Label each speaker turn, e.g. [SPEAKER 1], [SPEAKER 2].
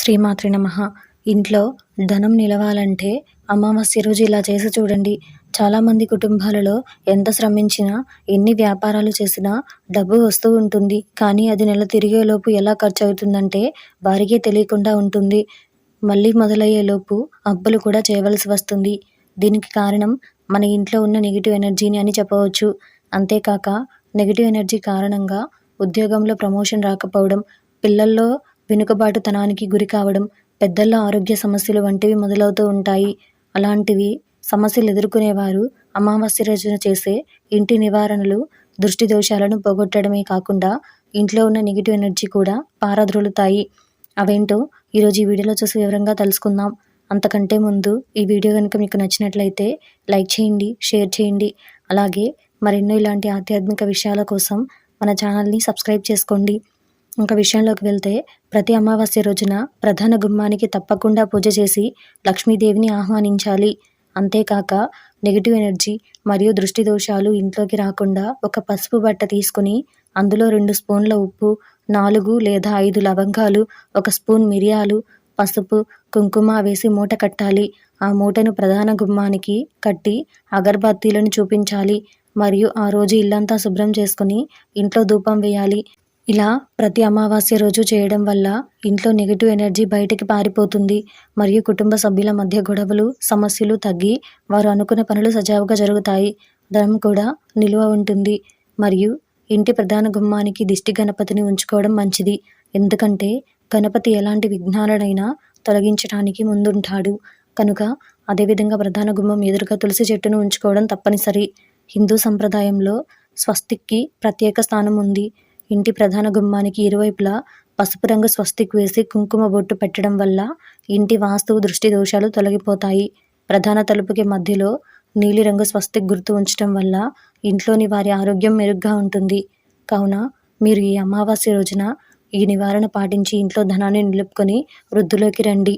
[SPEAKER 1] శ్రీమాత్రి నమ. ఇంట్లో ధనం నిలవాలంటే అమావాస్య రోజు ఇలా చేసి చూడండి. చాలామంది కుటుంబాలలో ఎంత శ్రమించినా ఎన్ని వ్యాపారాలు చేసినా డబ్బు వస్తూ ఉంటుంది. కానీ అది నెల తిరిగేలోపు ఎలా ఖర్చు అవుతుందంటే వారికే తెలియకుండా ఉంటుంది. మళ్ళీ మొదలయ్యేలోపు అప్పులు కూడా చేయవలసి వస్తుంది. దీనికి కారణం మన ఇంట్లో ఉన్న నెగిటివ్ ఎనర్జీని అని చెప్పవచ్చు. అంతేకాక నెగిటివ్ ఎనర్జీ కారణంగా ఉద్యోగంలో ప్రమోషన్ రాకపోవడం పిల్లల్లో వెనుకబాటుతనానికి గురి కావడం పెద్దల్లో ఆరోగ్య సమస్యలు వంటివి మొదలవుతూ ఉంటాయి. అలాంటివి సమస్యలు ఎదుర్కొనేవారు అమావాస్య రోజున చేసే ఇంటి నివారణలు దృష్టి దోషాలను పోగొట్టడమే కాకుండా ఇంట్లో ఉన్న నెగిటివ్ ఎనర్జీ కూడా పారద్రోలుతాయి. అవేంటో ఈరోజు ఈ వీడియోలో చూసి వివరంగా తెలుసుకుందాం. అంతకంటే ముందు ఈ వీడియో కనుక మీకు నచ్చినట్లయితే లైక్ చేయండి షేర్ చేయండి. అలాగే మరెన్నో ఇలాంటి ఆధ్యాత్మిక విషయాల కోసం మన ఛానల్ని సబ్స్క్రైబ్ చేసుకోండి. ఇంకా విషయంలోకి వెళ్తే ప్రతి అమావాస్య రోజున ప్రధాన గుమ్మానికి తప్పకుండా పూజ చేసి లక్ష్మీదేవిని ఆహ్వానించాలి. అంతేకాక నెగిటివ్ ఎనర్జీ మరియు దృష్టి దోషాలు ఇంట్లోకి రాకుండా ఒక పసుపు బట్ట తీసుకుని అందులో రెండు స్పూన్ల ఉప్పు నాలుగు లేదా ఐదు లవంగాలు ఒక స్పూన్ మిరియాలు పసుపు కుంకుమ వేసి మూట కట్టాలి. ఆ మూటను ప్రధాన గుమ్మానికి కట్టి అగర్బత్తీలను చూపించాలి. మరియు ఆ రోజు ఇల్లంతా శుభ్రం చేసుకుని ఇంట్లో ధూపం వేయాలి. ఇలా ప్రతి అమావాస్య రోజు చేయడం వల్ల ఇంట్లో నెగిటివ్ ఎనర్జీ బయటికి పారిపోతుంది. మరియు కుటుంబ సభ్యుల మధ్య గొడవలు సమస్యలు తగ్గి వారు అనుకున్న పనులు సజావుగా జరుగుతాయి. ధనం కూడా నిలువ ఉంటుంది. మరియు ఇంటి ప్రధాన గుమ్మానికి దిష్టి గణపతిని ఉంచుకోవడం మంచిది. ఎందుకంటే గణపతి ఎలాంటి విఘ్నాలనైనా తొలగించడానికి ముందుంటాడు. కనుక అదేవిధంగా ప్రధాన గుమ్మం ఎదురుగా తులసి చెట్టును ఉంచుకోవడం తప్పనిసరి. హిందూ సంప్రదాయంలో స్వస్తిక్కి ప్రత్యేక స్థానం ఉంది. ఇంటి ప్రధాన గుమ్మానికి ఇరువైపులా పసుపు రంగు స్వస్తిక్ వేసి కుంకుమ బొట్టు పెట్టడం వల్ల ఇంటి వాస్తువు దృష్టి దోషాలు తొలగిపోతాయి. ప్రధాన తలుపుకి మధ్యలో నీలిరంగు స్వస్తిక్ గుర్తు ఉంచడం వల్ల ఇంట్లోని వారి ఆరోగ్యం మెరుగ్గా ఉంటుంది. కావున మీరు ఈ అమావాస్య రోజున ఈ నివారణ పాటించి ఇంట్లో ధనాన్ని నిలుపుకొని వృద్ధిలోకి రండి.